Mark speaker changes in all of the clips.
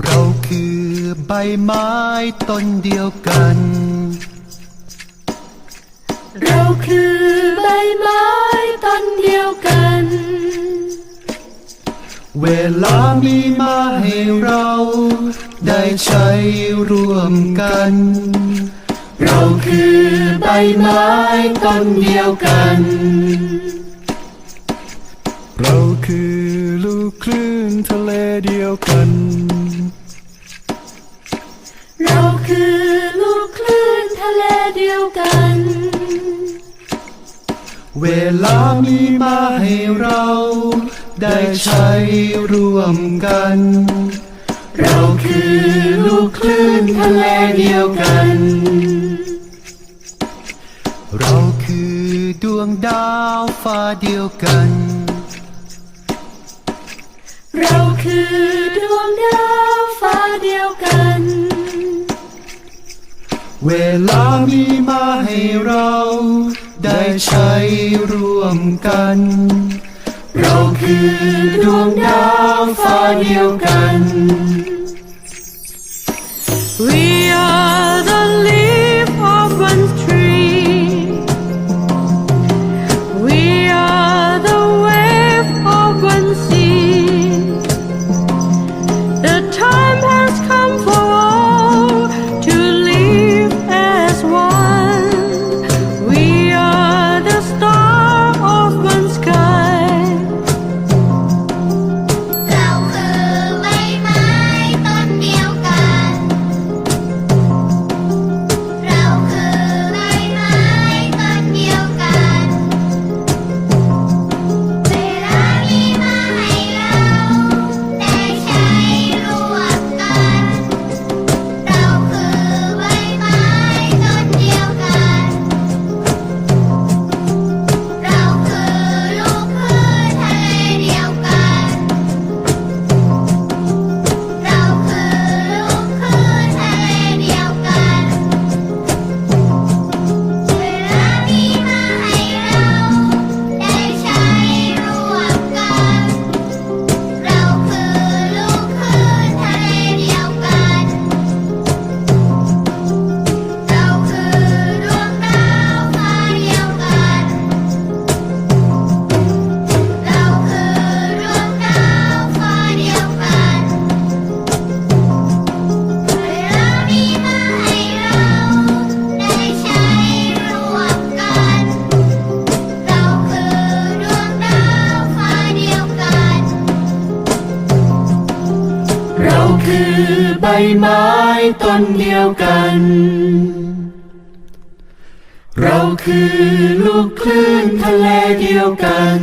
Speaker 1: เราคือใบไม้ต้นเดียวกัน
Speaker 2: เราคือใบไม้ต้นเดียวกัน
Speaker 1: เวลามีมาให้เรา ได้ใช้ร่วมกัน
Speaker 2: เราคือใบไม้ต้นเดียวกัน
Speaker 1: เราคือลูกคลื่นทะเลเดียวกัน
Speaker 2: เราคือลูกคลื่นทะเลเดียวกัน
Speaker 1: เวลามีมาให้เรา ได้ใช้ร่วมกัน
Speaker 2: เราคือลูกคลื่นทะเลเดียวกัน
Speaker 1: เราคือดวงดาวฟ้าเดียวกัน
Speaker 2: เราคือดวงดาวฟ้าเดียวกัน
Speaker 1: เวลามีมาให้เรา ได้ใช้ร่วมกัน
Speaker 2: เราคือดวงดาวฟ้าเดียวกัน คือใบไม้ต้นเดียวกัน เราคือลูกคลื่นทะเลเดียวกัน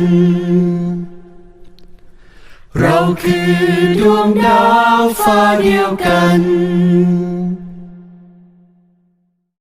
Speaker 2: เราคือดวงดาวฟ้าเดียวกัน